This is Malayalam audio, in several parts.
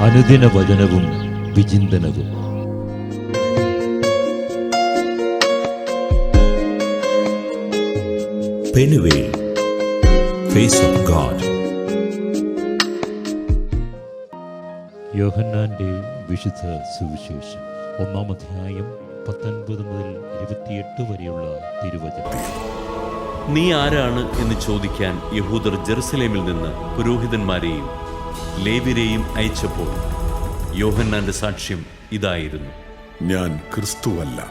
അനുദിന വചനവും വിചിന്തനവും. പെനുവേൽ ഫേസ് ഓഫ് ഗാഡ് യോഹന്നാന്റെ വിശുദ്ധ സുവിശേഷം ഒന്നാം അധ്യായം പത്തൊൻപത് മുതൽ ഇരുപത്തിയെട്ട് വരെയുള്ള തിരുവചനം. നീ ആരാണ് എന്ന് ചോദിക്കാൻ യഹൂദർ ജെറുസലേമിൽ നിന്ന് പുരോഹിതന്മാരെയും ലേവിരെയും അയച്ചപ്പോൾ യോഹന്നാന്റെ സാക്ഷ്യം ഇതായിരുന്നു. ഞാൻ ക്രിസ്തുവല്ല.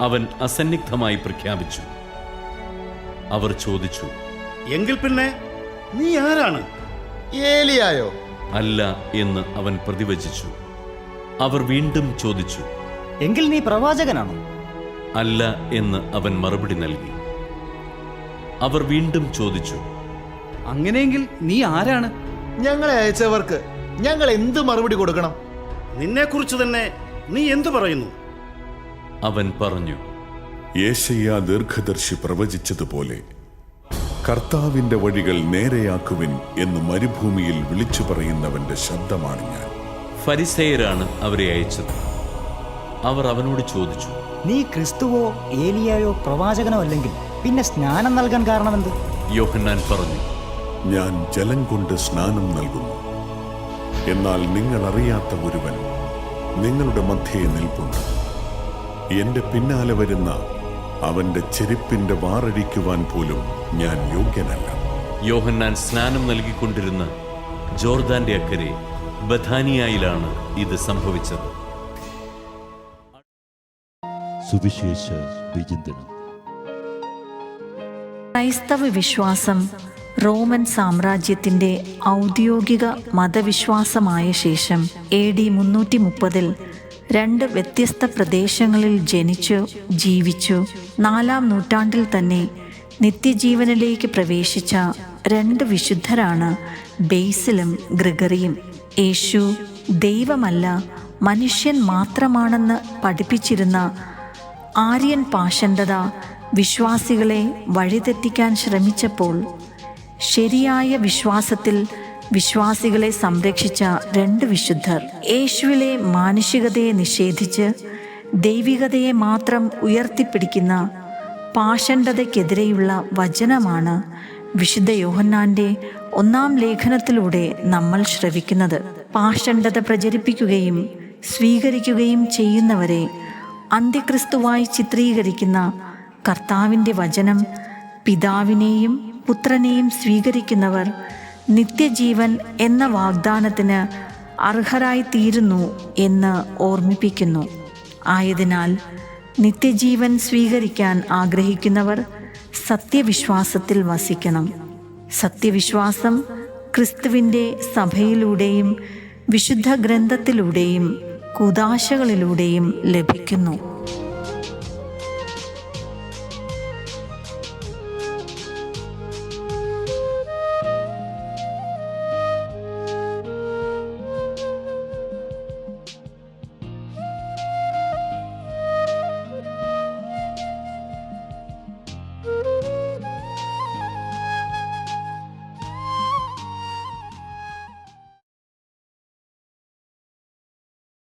അവൻ അസന്നിഗ്ധമായി പ്രഖ്യാപിച്ചു. അവർ ചോദിച്ചു എങ്കിൽ പിന്നെ നീ ആരാണ്? ഏലിയായോ? അല്ല എന്ന് അവൻ പ്രതിവചിച്ചു. അവർ വീണ്ടും ചോദിച്ചു എങ്കിൽ നീ പ്രവാചകനാണോ? അല്ല എന്ന് അവൻ മറുപടി നൽകി. അവർ വീണ്ടും ചോദിച്ചു അങ്ങനെയെങ്കിൽ നീ ആരാണ്? ഞങ്ങളെ അയച്ചവർക്ക് ഞങ്ങൾ എന്ത് മറുപടി കൊടുക്കണം? നിന്നെക്കുറിച്ച് തന്നെ നീ എന്തു പറയുന്നു? അവൻ പറഞ്ഞു യേശയ്യ ദീർഘദർശി പ്രവചിച്ചതുപോലെ കർത്താവിന്റെ വഴികൾ നേരെയാക്കുവിൻ എന്ന് മരുഭൂമിയിൽ വിളിച്ചു പറയുന്നവന്റെ ശബ്ദമാണ് ഞാൻ. ഫരിസേയരാണ് അവരെ അയച്ചത്. അവർ അവനോട് ചോദിച്ചു നീ ക്രിസ്തുവോ ഏലിയായോ പ്രവാചകനോ അല്ലെങ്കിൽ പിന്നെ സ്നാനം നൽകാൻ കാരണമെന്ത്? യോഹന്നാൻ പറഞ്ഞു ഞാൻ ജലം കൊണ്ട് സ്നാനം നൽകുന്നു. എന്നാൽ നിങ്ങൾ അറിയാത്ത ഒരുവൻ നിങ്ങളുടെ മധ്യേ നിൽപ്പുണ്ട്. എന്റെ പിന്നാലെ വരുന്ന അവന്റെ ചെരുപ്പിന്റെ വാറഴിക്കുവാൻ പോലും ഞാൻ യോഗ്യനല്ല. യോഹന്നാൻ സ്നാനം നൽകിക്കൊണ്ടിരുന്ന ജോർദാന്റെ അക്കരെ ബഥാനിയായിലാണ് ഇത് സംഭവിച്ചത്. സുവിശേഷ വിചിന്തനം. ക്രൈസ്തവ വിശ്വാസം റോമൻ സാമ്രാജ്യത്തിന്റെ ഔദ്യോഗിക മതവിശ്വാസമായ ശേഷം എ ഡി മുന്നൂറ്റി മുപ്പതിൽ രണ്ട് വ്യത്യസ്ത പ്രദേശങ്ങളിൽ ജനിച്ചു ജീവിച്ചു. നാലാം നൂറ്റാണ്ടിൽ തന്നെ നിത്യജീവനിലേക്ക് പ്രവേശിച്ച രണ്ട് വിശുദ്ധരാണ് ബേസിലും ഗ്രിഗറിയും. യേശു ദൈവമല്ല മനുഷ്യൻ മാത്രമാണെന്ന് പഠിപ്പിച്ചിരുന്ന ആര്യൻ പാഷണ്ഡത വിശ്വാസികളെ വഴിതെറ്റിക്കാൻ ശ്രമിച്ചപ്പോൾ ശരിയായ വിശ്വാസത്തിൽ വിശ്വാസികളെ സംരക്ഷിച്ച രണ്ട് വിശുദ്ധർ. യേശുവിലെ മാനുഷികതയെ നിഷേധിച്ച് ദൈവികതയെ മാത്രം ഉയർത്തിപ്പിടിക്കുന്ന പാഷണ്ഡതയ്ക്കെതിരെയുള്ള വചനമാണ് വിശുദ്ധ യോഹന്നാന്റെ ഒന്നാം ലേഖനത്തിലൂടെ നമ്മൾ ശ്രവിക്കുന്നത്. പാഷണ്ഡത പ്രചരിപ്പിക്കുകയും സ്വീകരിക്കുകയും ചെയ്യുന്നവരെ അന്ത്യക്രിസ്തുവായി ചിത്രീകരിക്കുന്ന കർത്താവിന്റെ വചനം പിതാവിനെയും പുത്രനെയും സ്വീകരിക്കുന്നവർ നിത്യജീവൻ എന്ന വാഗ്ദാനത്തിന് അർഹരായി തീരുന്നു എന്ന് ഓർമ്മിപ്പിക്കുന്നു. ആയതിനാൽ നിത്യജീവൻ സ്വീകരിക്കാൻ ആഗ്രഹിക്കുന്നവർ സത്യവിശ്വാസത്തിൽ വസിക്കണം. സത്യവിശ്വാസം ക്രിസ്തുവിന്റെ സഭയിലൂടെയും വിശുദ്ധ ഗ്രന്ഥത്തിലൂടെയും കുദാശകളിലൂടെയും ലഭിക്കുന്നു.